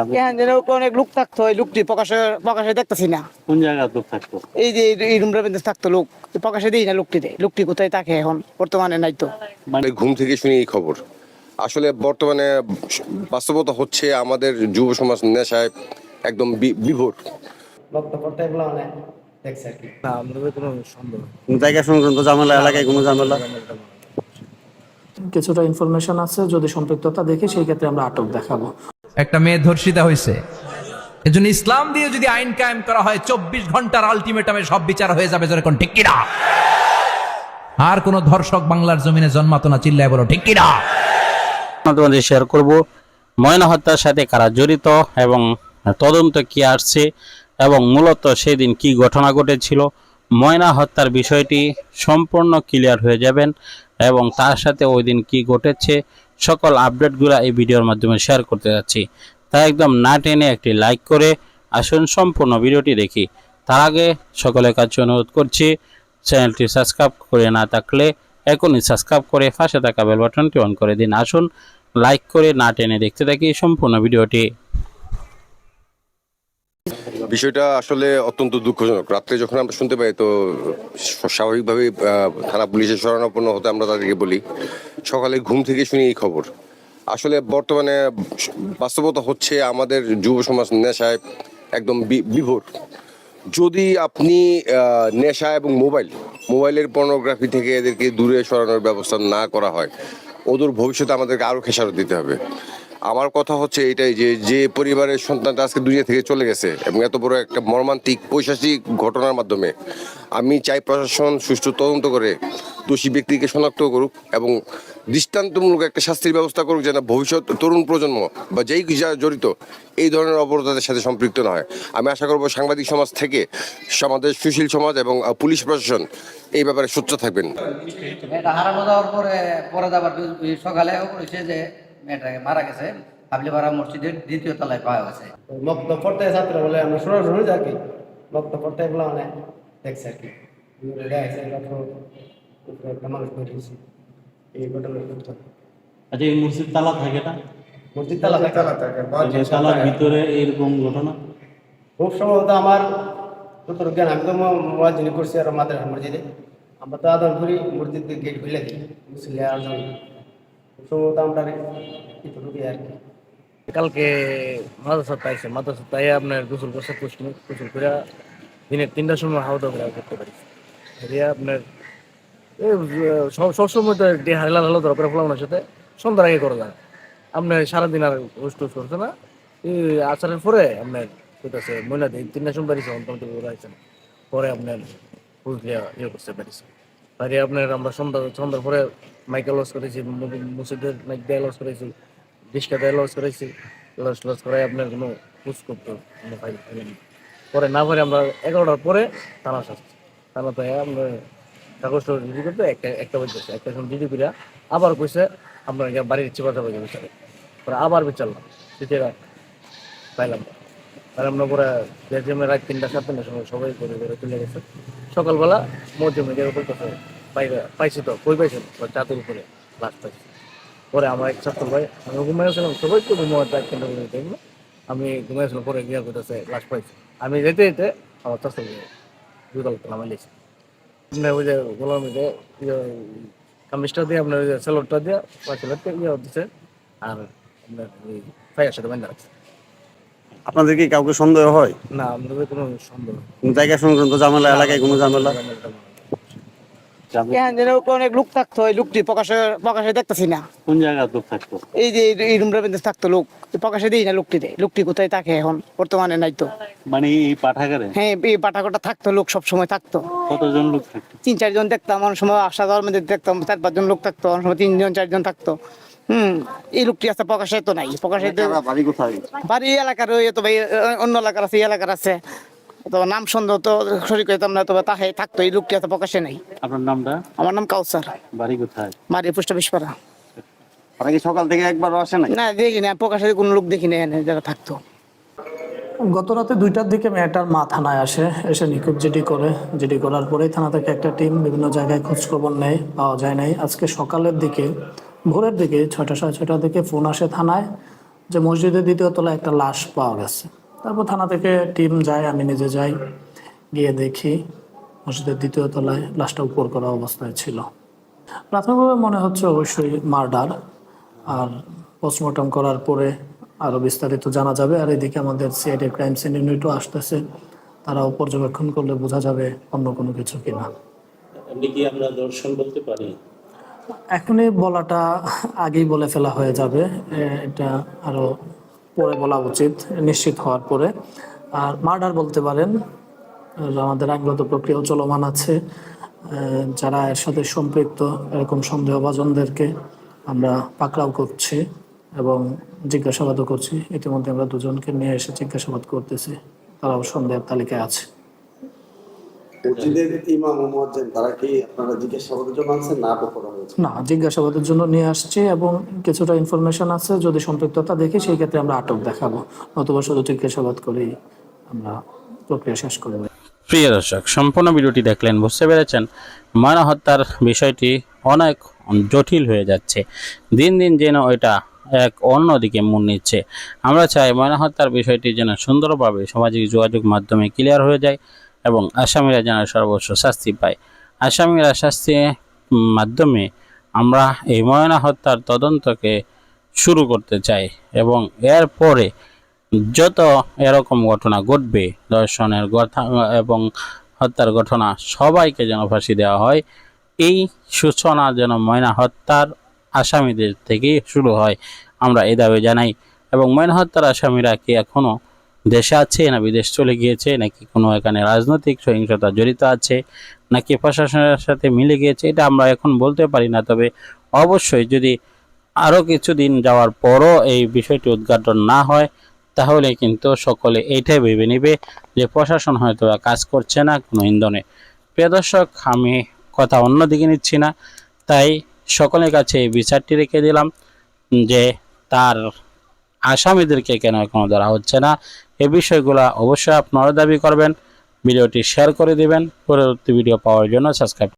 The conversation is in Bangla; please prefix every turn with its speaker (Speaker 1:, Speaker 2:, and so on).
Speaker 1: এখানে যেন অনেক লোক থাকতো ওই লোকটি প্রকাশে প্রকাশে দেখতেছি না।
Speaker 2: কোন জায়গায় লোক থাকতো?
Speaker 1: এই যে এই- এই রুমটার থাকতো লোক। প্রকাশে দিই না লোকটি লোকটি কোথায় থাকে এখন? বর্তমানে নাই তো।
Speaker 2: মানে
Speaker 3: ঘুম থেকে শুনি এই খবর। আসলে বর্তমানে বাস্তবতা হচ্ছে আমাদের যুব সমাজ নেশায় একদম বিভোর।
Speaker 1: মানে
Speaker 2: জায়গা সংক্রান্ত ঝামেলা এলাকায় কোনো ঝামেলা?
Speaker 4: কিছুটা ইনফরমেশন আছে যদি সম্পৃক্ততা দেখে সেই ক্ষেত্রে আমরা আটক দেখাবো।
Speaker 5: একটা মেয়ে ধর্ষিতা হয়েছে। এজন্য ইসলাম দিয়ে যদি আইন কায়েম করা হয়, চব্বিশ ঘণ্টার আলটিমেটামে সব বিচার হয়ে যাবে যেরকম ঠিক কিনা? আর কোন ধর্ষক বাংলার জমিনে জন্মাতো না, চিল্লায় বলো, ঠিক কিনা?
Speaker 6: তোমাদের শেয়ার করব, ময়না হত্যার সাথে কারা জড়িত এবং তদন্ত কি আসছে এবং মূলত সেদিন কি ঘটনা ঘটেছিল, ময়না হত্যার বিষয়টি সম্পূর্ণ ক্লিয়ার হয়ে যাবেন। এবং তার সাথে ওই দিন কী ঘটেছে সকল আপডেটগুলো এই ভিডিওর মাধ্যমে শেয়ার করতে যাচ্ছি। তাই একদম না টেনে একটি লাইক করে আসুন সম্পূর্ণ ভিডিওটি দেখি। তার আগে সকলের কাছে অনুরোধ করছি, চ্যানেলটি সাবস্ক্রাইব করে না থাকলে এখনই সাবস্ক্রাইব করে পাশে থাকা বেল বাটনটি অন করে দিন। আসুন লাইক করে না টেনে দেখতে থাকি সম্পূর্ণ ভিডিওটি।
Speaker 3: বিষয়টা আসলে অত্যন্ত দুঃখজনক। রাত্রে যখন আমরা শুনতে পাই, তো স্বাভাবিকভাবেই থানা পুলিশের শরণাপন্ন হতে আমরা তাদেরকে বলি, সকালে ঘুম থেকে শুনি এই খবর। আসলে বর্তমানে বাস্তবতা হচ্ছে, আমাদের যুব সমাজ নেশায় একদম বিভোর। যদি আপনি নেশা এবং মোবাইল, মোবাইলের পর্নোগ্রাফি থেকে এদেরকে দূরে সরানোর ব্যবস্থা না করা হয়, ওদের ভবিষ্যতে আমাদেরকে আরও খেসারত দিতে হবে। আমার কথা হচ্ছে এটাই যে যে পরিবারের সন্তানটা আজকে দুনিয়া থেকে চলে গেছে এবং এত বড় একটা মর্মান্তিক পৈশাচিক ঘটনার মাধ্যমে আমি চাই প্রশাসন সুষ্ঠু তদন্ত করে দোষী ব্যক্তিকে শনাক্ত করুক এবং দৃষ্টান্তমূলক একটা শাস্তির ব্যবস্থা করুক যেন ভবিষ্যৎ তরুণ প্রজন্ম বা যেই যা জড়িত এই ধরনের অপরাধের সাথে সম্পৃক্ত না হয়। আমি আশা করব সাংবাদিক সমাজ থেকে আমাদের সুশীল সমাজ এবং পুলিশ প্রশাসন এই ব্যাপারে সোচ্চার থাকবেন।
Speaker 7: হারানো যাওয়ার পরে পরে সকালে যে মেয়েটাকে মারা গেছে। হাবলিপাড়া মসজিদের দ্বিতীয় তলায় পাওয়া গেছে।
Speaker 1: বক্তব্য পড়তে ছাত্র বলে আমরা সরাসরি আর কি? বক্তব্য পড়তে এগুলো মানে দেখছে আর কি। মানুষ বেরিয়েছে এই ঘটনা
Speaker 2: আচ্ছা এই মসজিদ তালা থাকে না?
Speaker 1: মসজিদ তালা থাকে।
Speaker 2: তালার ভিতরে এইরকম ঘটনা?
Speaker 1: খুব সম্ভবত আমার যতটুকু জ্ঞান আমি তো করছি আর মাদ্রাসা মসজিদে। আমরা তো আদর করি মসজিদ গেট খুলে দিই। মুসলি আর জন খুব সম্ভবত আমরা এতটুকুই আর কি।
Speaker 8: কালকে মাদ্রাসা পাইছে মাদ্রাসা তাই আপনার গোসল করছে করে দিনের তিনটার সময় হাওয়া দাওয়া করতে পারি এরিয়া আপনার সবসময় তো করে সাথে, সন্ধ্যার আগে করে যায় আপনার সারাদিন আর হোস্ট করছে না। আচারের পরে আপনার কইতাছে মহিলা দিন সময় ওরা না। পরে আপনার ইয়ে করতে পারিছে আপনার আমরা সন্ধ্যা সন্ধ্যার পরে মাইকেল লস করেছি মু- মসজিদের মাইক দিয়ে লস করেছি ডিসকা দিয়ে লস করেছি লস লস করে আপনার কোনো পুষ করতে পরে না পারে আমরা এগারোটার পরে থানা আসছি থানা তো আমরা কাগজটা রেডি করতে একটা একটা বাজছে একটা সময় রেডি করে আবার কইছে গিয়ে বাড়ির ইচ্ছে কথা বলে বিচারে পরে আবার বিচারলাম সেটা পাইলাম আর আমরা পরে রাত তিনটা সাত তিনটার সময় সবাই করে করে চলে গেছে। সকালবেলা মধ্যে মিডিয়ার উপর কথা পাইবে পাইছি তো কই পাইছেন চাতুর উপরে লাস্ট পাইছি। পরে আমার এক ছাত্র ভাই আমি ঘুমাইছিলাম সবাই তো ঘুমাবার চার তিনটা করে দেখল আমি ঘুমাইছিলাম পরে গিয়া করতেছে লাস্ট পাইছি। আমি যেতে যেতে আমার ছাত্র দুদল নামাই লিখছি আপনার ওই যে গোলার মধ্যে কামিজটা দিয়ে আপনার ওই যে সেলরটা দিয়ে সেলরটা ইয়ে দিচ্ছে আর আপনার ওই ফায়ার সাথে বান্ধা রাখছে
Speaker 2: আপনাদের কি কাউকে সন্দেহ হয়?
Speaker 8: না আমাদের কোনো সন্দেহ
Speaker 2: জায়গা সংক্রান্ত ঝামেলা এলাকায় কোনো ঝামেলা?
Speaker 1: এখানে যেন অনেক লোক থাকতো ওই লোকটি প্রকাশে প্রকাশে দেখতেছি না।
Speaker 2: কোন জায়গায় লোক থাকতো?
Speaker 1: এই যে এই- এই রুমটার মধ্যে থাকতো লোক। প্রকাশে দিই না লোকটি লোকটি কোথায় থাকে এখন? বর্তমানে নাই তো।
Speaker 2: মানে এই পাঠাগারে?
Speaker 1: হ্যাঁ এই থাকতো লোক সব সময় থাকতো।
Speaker 2: কতজন লোক থাকতো?
Speaker 1: তিন চারজন দেখতাম অনেক সময় আসা যাওয়ার মধ্যে দেখতাম চার পাঁচজন লোক থাকতো অনেক সময় তিনজন চারজন থাকতো। হুম এই লোকটি আছে প্রকাশে তো নাই। প্রকাশে
Speaker 2: বাড়ি কোথায়?
Speaker 1: বাড়ি এলাকার ওই তো ভাই অন্য এলাকার আছে এই এলাকার আছে। তো নাম সন্দেহ তো সরি করতাম না তবে তাহে থাকতো এই লোকটি আছে প্রকাশে নাই।
Speaker 2: আপনার নামটা?
Speaker 1: আমার নাম কাউসার।
Speaker 2: বাড়ি কোথায়?
Speaker 1: মারি পোস্ট অফিস পাড়া।
Speaker 2: ওরা কি সকাল থেকে একবারও আসে নাই?
Speaker 1: না দেখি না প্রকাশে কোনো লোক দেখি না এখানে যারা থাকতো।
Speaker 4: গত রাতে দুইটার দিকে মেয়েটার মা থানায় আসে এসে নিখোঁজ জিডি করে। জিডি করার পরেই থানা থেকে একটা টিম বিভিন্ন জায়গায় খোঁজ খবর নেয় পাওয়া যায় নাই। আজকে সকালের দিকে ভোরের দিকে ছয়টা সাড়ে ছয়টার দিকে ফোন আসে থানায় যে মসজিদের দ্বিতীয় তলায় একটা লাশ পাওয়া গেছে। তারপর থানা থেকে টিম যায় আমি নিজে যাই গিয়ে দেখি মসজিদের দ্বিতীয় তলায় লাশটা উপর করা অবস্থায় ছিল। প্রাথমিকভাবে মনে হচ্ছে অবশ্যই মার্ডার। আর পোস্টমর্টম করার পরে আরও বিস্তারিত জানা যাবে। আর এদিকে আমাদের সিআইডি ক্রাইম সিন ইউনিটও আসতেছে। তারাও পর্যবেক্ষণ করলে বোঝা যাবে অন্য কোনো কিছু কিনা।
Speaker 6: কি আমরা দর্শন বলতে পারি?
Speaker 4: এখনই বলাটা আগেই বলে ফেলা হয়ে যাবে। এটা আরও পরে বলা উচিত, নিশ্চিত হওয়ার পরে। আর মার্ডার বলতে পারেন আমাদের আইনগত প্রক্রিয়াও চলমান আছে। যারা এর সাথে সম্পৃক্ত, এরকম সন্দেহভাজনদেরকে আমরা পাকড়াও করছি এবং জিজ্ঞাসাবাদও করছি। ইতিমধ্যে আমরা দুজনকে নিয়ে এসে জিজ্ঞাসাবাদ করতেছি। তারাও সন্দেহের তালিকায় আছে।
Speaker 9: মসজিদের ইমাম ও মুয়াজ্জিন তারা কি আপনারা জিজ্ঞাসাবাদের জন্য আনছেন? না আটক করা হয়েছে।
Speaker 4: না জিজ্ঞাসাবাদের জন্য নিয়ে আসছি এবং কিছুটা ইনফরমেশন আছে যদি সম্পৃক্ততা দেখি সেই ক্ষেত্রে আমরা আটক দেখাবো। নতুবা শুধু জিজ্ঞাসাবাদ করেই আমরা প্রক্রিয়া শেষ করব।
Speaker 6: প্রিয় দর্শক সম্পূর্ণ ভিডিওটি দেখলেন বুঝতে পেরেছেন ময়না হত্যার বিষয়টি অনেক জটিল হয়ে যাচ্ছে। দিন দিন যেন ওইটা এক অন্যদিকে মন নিচ্ছে। আমরা চাই ময়না হত্যার বিষয়টি যেন সুন্দরভাবে সামাজিক যোগাযোগ মাধ্যমে ক্লিয়ার হয়ে যায়। এবং আসামিরা যেন সর্বোচ্চ শাস্তি পায়। আসামিরা শাস্তির মাধ্যমে আমরা এই ময়না হত্যার তদন্তকে শুরু করতে চাই এবং এরপরে যত এরকম ঘটনা ঘটবে দর্শনের কথা এবং হত্যার ঘটনা সবাইকে যেন ফাঁসি দেওয়া হয়, এই সূচনা যেন ময়না হত্যার আসামিদের থেকেই শুরু হয়, আমরা এ দাবি জানাই। এবং ময়না হত্যার আসামিরা কি এখনও দেশে আছে, না বিদেশ চলে গিয়েছে, নাকি কোনো এখানে রাজনৈতিক সহিংসতা জড়িত আছে, নাকি প্রশাসনের সাথে মিলে গিয়েছে, এটা আমরা এখন বলতে পারি না। তবে অবশ্যই যদি আরও কিছুদিন যাওয়ার পরও এই বিষয়টি উদ্ঘাটন না হয়, তাহলে কিন্তু সকলে এইটাই ভেবে নেবে যে প্রশাসন হয়তো কাজ করছে না কোনো ইন্ধনে। প্রিয় দর্শক, আমি কথা অন্যদিকে নিচ্ছি না, তাই সকলের কাছে এই বিচারটি রেখে দিলাম যে তার আসামিদেরকে কেন এখনও ধরা হচ্ছে না? এ বিষয়গুলো অবশ্যই আপনারা দাবি করবেন। ভিডিওটি শেয়ার করে দিবেন। পরবর্তী ভিডিও পাওয়ার জন্য সাবস্ক্রাইব